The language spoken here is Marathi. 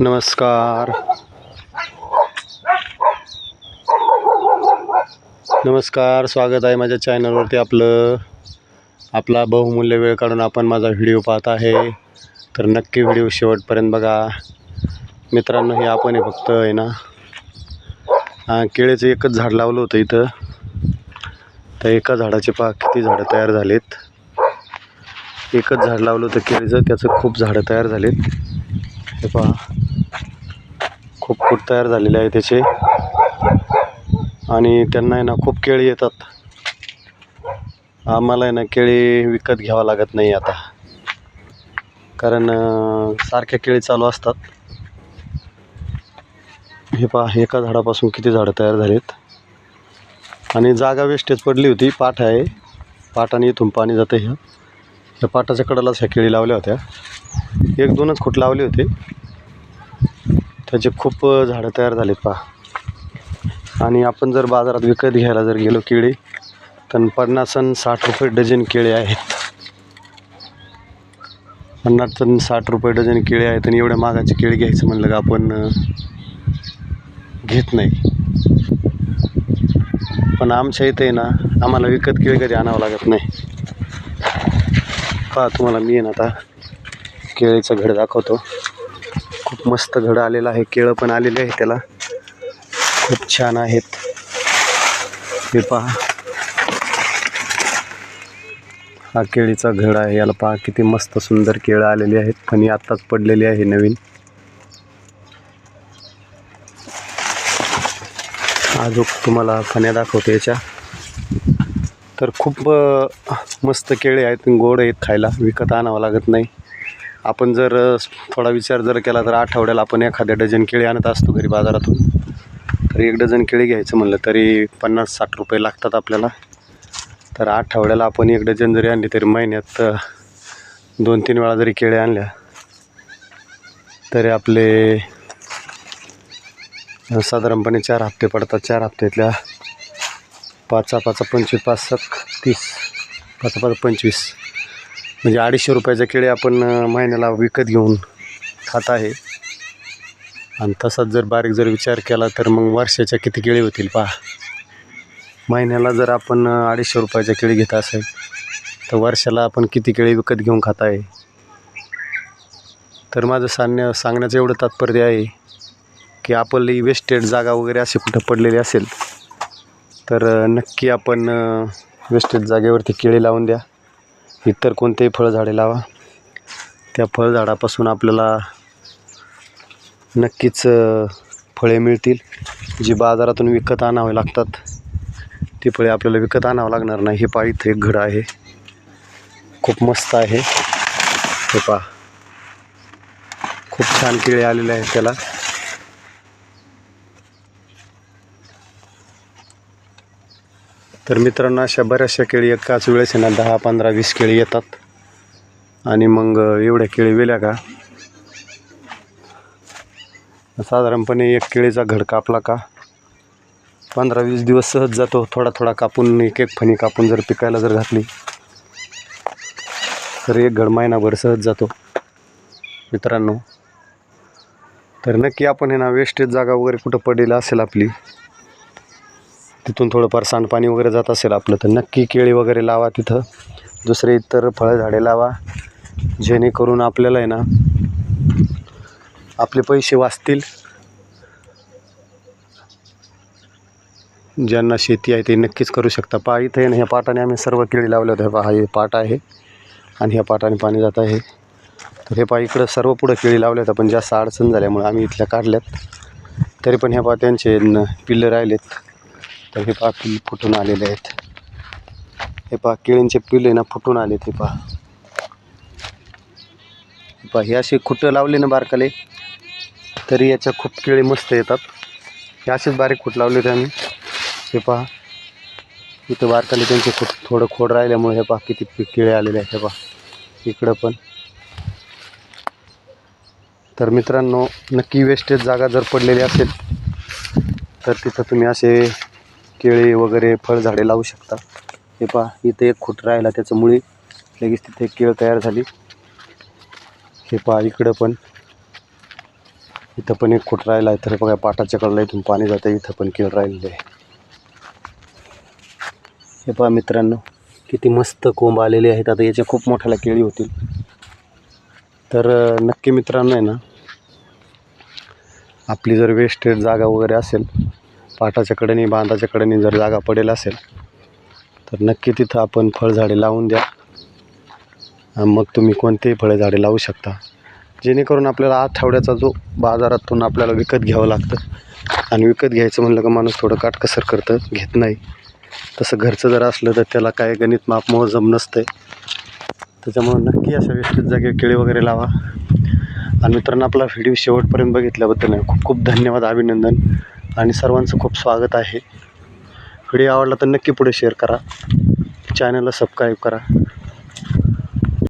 नमस्कार. नमस्कार स्वागत आहे माझ्या चॅनलवरती आपलं. आपला बहुमूल्य वेळ काढून आपण माझा व्हिडिओ पाहत आहे. तर नक्की व्हिडिओ शेवटपर्यंत बघा. मित्रांनो हे आपण हे फक्त आहे ना हा, केळीचं एकच झाड लावलं होतं इथं. तर एका झाडाचे पहा किती झाडं तयार झालेत. एकच झाड लावलं होतं केळीचं त्याचं खूप झाडं तयार झालेत. हे पहा. खूप खूप तयार झालेले आहे त्याचे. आणि त्यांना आहे ना खूप केळी येतात. आम्हाला आहे ना केळी विकत घ्यावं लागत नाही आता. कारण सारख्या केळी चालू असतात. हे पहा एका झाडापासून किती झाडं तयार झालीत. आणि जागा वेस्टेज पडली होती पाठ आहे. पाटाने इथून पाणी जातं ह्या त्या पाटाच्या कडेलाच ह्या केळी लावल्या होत्या. एक दोनच खूट लावले होते. त्याचे खूप झाडं तयार झालेत पहा. आणि आपण जर बाजारात विकत घ्यायला जर गेलो केळी तर पन्नास आणि साठ रुपये डझन केळी आहेत. पन्नास आणि साठ रुपये डझन केळी आहेत आणि एवढ्या मागाची केळी घ्यायचं म्हणलं का आपण घेत नाही. पण आमच्या इथे आहे ना आम्हाला विकत केळी कधी आणावं लागत नाही. पहा तुम्हाला मी ना आता केळीचं घड दाखवतो. खूप मस्त घड आलेलं आहे केळं पण आलेले आहे त्याला. खूप छान आहेत. हे पहा. हा केळीचा घड आहे याला पहा किती मस्त सुंदर केळं आलेली आहेत फणी आत्ताच पडलेली आहे नवीन. अजून तुम्हाला फण्या दाखवतो याच्या. तर खूप मस्त केळे आहेत गोड आहेत खायला विकत आणावं लागत नाही. आपण जर थोडा विचार जर केला तर आठवड्याला आपण एखाद्या डझन केळी आणत असतो घरी बाजारातून. तर एक डझन केळी घ्यायचं म्हणलं तरी पन्नास साठ रुपये लागतात आपल्याला. तर आठवड्याला आपण एक डझन जरी आणली तरी महिन्यात दोन तीन वेळा जरी केळी आणल्या तरी आपले साधारणपणे चार हप्ते पडतात. चार हप्त्यातल्या पाचा पाचा पंचवीस पाच सात तीस पाच पाच पंचवीस. म्हणजे अडीचशे रुपयाच्या केळी आपण महिन्याला विकत घेऊन खात आहे. आणि तसाच जर बारीक जर विचार केला तर मग वर्षाच्या किती केळी होतील पहा. महिन्याला जर आपण अडीचशे रुपयाच्या केळी घेत असेल तर वर्षाला आपण किती केळी विकत घेऊन खात आहे? तर माझं सांगण्या सांगण्याचं एवढं तात्पर्य आहे की आपली वेस्टेड जागा वगैरे असे कुठं पडलेली असेल तर नक्की आपण वेस्टेज जागेवरती केळी लावून द्या. इतर कोणतेही फळझाडे लावा. त्या फळझाडापासून आपल्याला नक्कीच फळे मिळतील. जी बाजारातून विकत आणावे लागतात ती फळे आपल्याला विकत आणावं लागणार नाही. हे पहा इथं एक घड आहे. खूप मस्त आहे. हे पहा. खूप छान केळी आलेले आहेत त्याला. तर मित्रांनो अशा बऱ्याचशा केळी एकाच वेळेस आहे ना दहा पंधरा वीस केळी येतात. आणि मग एवढ्या केळी वेल्या का? साधारणपणे एक केळीचा घड कापला का? पंधरा वीस दिवस सहज जातो. थोडा थोडा कापून एक एक फणी कापून जर पिकायला जर घातली तर एक घड महिनाभर सहज जातो. मित्रांनो तर नक्की आपण हे ना वेस्टेज जागा वगैरे कुठं पडलेलं असेल आपली तिथून थोडंफार सांडपाणी वगैरे जात असेल आपलं तर नक्की केळी वगैरे लावा तिथं. दुसरे इतर फळझाडे लावा जेणेकरून आपल्याला आहे ना आपले पैसे वाचतील. ज्यांना शेती आहे ते नक्कीच करू शकता. पा इथे आहे ना ह्या पाटाने आम्ही सर्व केळी लावले होते पहा हे पाट आहे आणि ह्या पाटाने पाणी जात आहे. तर हे पहा इकडं सर्व पुढं केळी लावल्या होत्या पण जास्त अडचण झाल्यामुळे आम्ही इथल्या काढल्यात. तरी पण ह्या पात्यांचे न पिल्लं राहिलेत. तर हे पहा पिल फुटून आलेले आहेत. हे पहा केळींचे पिल्ले ना फुटून आलेत हे पहा. हे पहा हे असे खुटं लावले ना बारकाले तरी याच्या खूप केळी मस्त येतात. हे असेच बारीक खूट लावले होते आम्ही. हे पहा इथं बारकाले त्यांचे खूप थोडं खोड राहिल्यामुळे हे पहा किती केळे आलेले आहेत हे पहा. इकडं पण. तर मित्रांनो नक्की वेस्टेज जागा जर पडलेली असेल तर तिथं तुम्ही असे केळी वगैरे फळझाडे लावू शकता. हे पहा इथे एक खूट राहिला त्याच्यामुळे लगेच तिथे एक केळ तयार झाली. हे पहा इकडं पण. इथं पण एक खुट राहिला. आहे तर बघा पाटाच्या कडला इथून पाणी जातं. इथं पण केळ राहिलेलं आहे. हे पहा मित्रांनो किती मस्त कोंब आलेले आहेत. आता याच्या खूप मोठ्याला केळी होतील. तर नक्की मित्रांनो आहे ना आपली जर वेस्टेड जागा वगैरे असेल पाटाच्या कडेने बांधाच्या कडेने जर जागा पडेल असेल तर नक्की तिथं आपण फळझाडे लावून द्या. मग तुम्ही कोणतेही फळझाडे लावू शकता. जेणेकरून आपल्याला आठवड्याचा जो बाजारातून आपल्याला विकत घ्यावं लागतं. आणि विकत घ्यायचं म्हणलं का माणूस थोडं काटकसर करतं घेत नाही. तसं घरचं जर असलं तर त्याला काय गणित माप मोजम नसते त्याच्यामुळं नक्की अशा वेस्टेज जागे केळी वगैरे लावा. आणि मित्रांनो आपला व्हिडिओ शेवटपर्यंत बघितल्याबद्दल खूप खूप धन्यवाद अभिनंदन. आणि सर्वांचं खूप स्वागत आहे. व्हिडिओ आवडला तर नक्की पुढे शेअर करा. चॅनलला सबस्क्राईब करा.